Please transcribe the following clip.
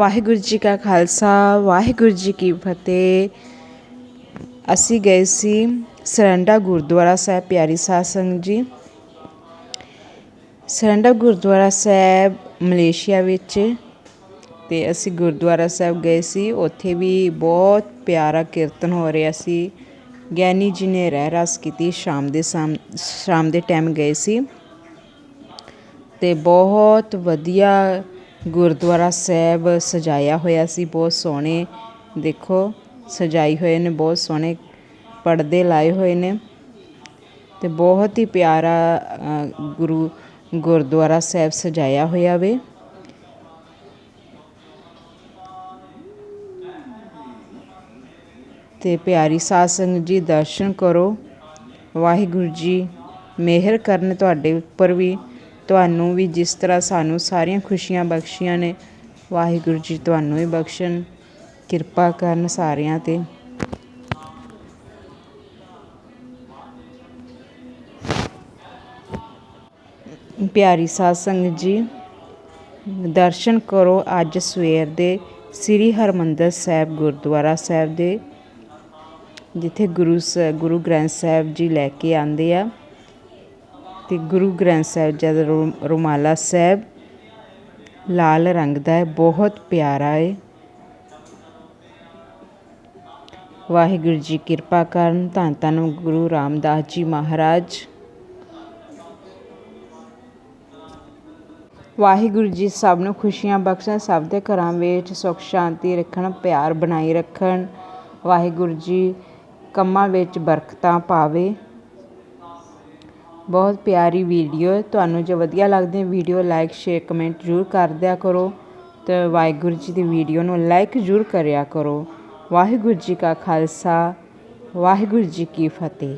ਵਾਹਿਗੁਰੂ ਜੀ ਕਾ ਖਾਲਸਾ, ਵਾਹਿਗੁਰੂ ਜੀ ਕੀ ਫਤਿਹ। ਅਸੀਂ ਗਏ ਸੀ ਸਰੰਡਾ ਗੁਰਦੁਆਰਾ ਸਾਹਿਬ, ਪਿਆਰੀ ਸਾਧ ਸੰਗਤ ਜੀ। ਸਰੰਡਾ ਗੁਰਦੁਆਰਾ ਸਾਹਿਬ ਮਲੇਸ਼ੀਆ ਵਿੱਚ ਤੇ ਅਸੀਂ ਗੁਰਦੁਆਰਾ ਸਾਹਿਬ ਗਏ ਸੀ। ਉੱਥੇ ਵੀ ਬਹੁਤ ਪਿਆਰਾ ਕੀਰਤਨ ਹੋ ਰਿਹਾ ਸੀ। ਗਿਆਨੀ ਜੀ ਨੇ ਰਹਿ ਰਸ ਕੀਤੀ, ਸ਼ਾਮ ਦੇ ਸ਼ਾਮ ਸ਼ਾਮ ਦੇ ਟਾਈਮ ਗਏ ਸੀ। ਤੇ ਬਹੁਤ ਵਧੀਆ ਗੁਰਦੁਆਰਾ ਸਾਹਿਬ ਸਜਾਇਆ ਹੋਇਆ ਸੀ, ਬਹੁਤ ਸੋਹਣੇ, ਦੇਖੋ, ਸਜਾਈ ਹੋਏ ਨੇ, ਬਹੁਤ ਸੋਹਣੇ ਪਰਦੇ ਲਾਏ ਹੋਏ ਨੇ ਤੇ ਬਹੁਤ ਹੀ ਪਿਆਰਾ ਗੁਰੂ, ਗੁਰਦੁਆਰਾ ਸਾਹਿਬ ਸਜਾਇਆ ਹੋਇਆ ਵੇ। ਤੇ ਪਿਆਰੀ ਸਾਧ ਸੰਗਤ ਜੀ, ਦਰਸ਼ਨ ਕਰੋ। ਵਾਹਿਗੁਰੂ ਜੀ, ਮਿਹਰ ਕਰਨ ਤੁਹਾਡੇ ਉੱਪਰ ਵੀ। ਤੁਹਾਨੂੰ ਵੀ ਜਿਸ ਤਰ੍ਹਾਂ ਸਾਨੂੰ ਸਾਰੀਆਂ ਖੁਸ਼ੀਆਂ ਬਖਸ਼ੀਆਂ ਨੇ, ਵਾਹਿਗੁਰੂ ਜੀ ਤੁਹਾਨੂੰ ਵੀ ਬਖਸ਼ਣ। ਕਿਰਪਾ ਕਰਨ ਸਾਰਿਆਂ ਤੇ। ਪਿਆਰੀ ਸਾਧ ਸੰਗਤ ਜੀ, ਦਰਸ਼ਨ ਕਰੋ ਅੱਜ ਸਵੇਰ ਦੇ ਸ੍ਰੀ ਹਰਮੰਦਰ ਸਾਹਿਬ ਗੁਰਦੁਆਰਾ ਸਾਹਿਬ ਦੇ, ਜਿੱਥੇ ਗੁਰੂ ਸ- ਗੁਰੂ ਗ੍ਰੰਥ ਸਾਹਿਬ ਜੀ ਲੈ ਕੇ ਆਂਦੇ ਆ। ਅਤੇ ਗੁਰੂ ਗ੍ਰੰਥ ਸਾਹਿਬ ਜਦ ਰੋ, ਰੁਮਾਲਾ ਸਾਹਿਬ ਲਾਲ ਰੰਗ ਦਾ ਹੈ, ਬਹੁਤ ਪਿਆਰਾ ਹੈ। ਵਾਹਿਗੁਰੂ ਜੀ ਕਿਰਪਾ ਕਰਨ, ਧੰਨ ਧੰਨ ਗੁਰੂ ਰਾਮਦਾਸ ਜੀ ਮਹਾਰਾਜ। ਵਾਹਿਗੁਰੂ ਜੀ ਸਭ ਨੂੰ ਖੁਸ਼ੀਆਂ ਬਖਸ਼ਣ, ਸਭ ਦੇ ਘਰਾਂ ਵਿੱਚ ਸੁੱਖ, ਸ਼ਾਂਤੀ ਰੱਖਣ, ਪਿਆਰ ਬਣਾਈ ਰੱਖਣ। ਵਾਹਿਗੁਰੂ ਜੀ ਕੰਮਾਂ ਵਿੱਚ ਬਰਕਤਾਂ ਪਾਵੇ। ਬਹੁਤ ਪਿਆਰੀ ਵੀਡੀਓ ਤੁਹਾਨੂੰ ਜੇ ਵਧੀਆ ਲੱਗਦੀ ਵੀਡੀਓ ਲਾਈਕ ਸ਼ੇਅਰ ਕਮੈਂਟ ਜ਼ਰੂਰ ਕਰ ਦਿਆ ਕਰੋ ਤੇ ਵਾਹਿਗੁਰੂ ਜੀ ਦੀ ਵੀਡੀਓ ਨੂੰ ਲਾਈਕ ਜ਼ਰੂਰ ਕਰਿਆ ਕਰੋ। ਵਾਹਿਗੁਰੂ ਜੀ ਕਾ ਖਾਲਸਾ, ਵਾਹਿਗੁਰੂ ਜੀ ਕੀ ਫਤਿਹ।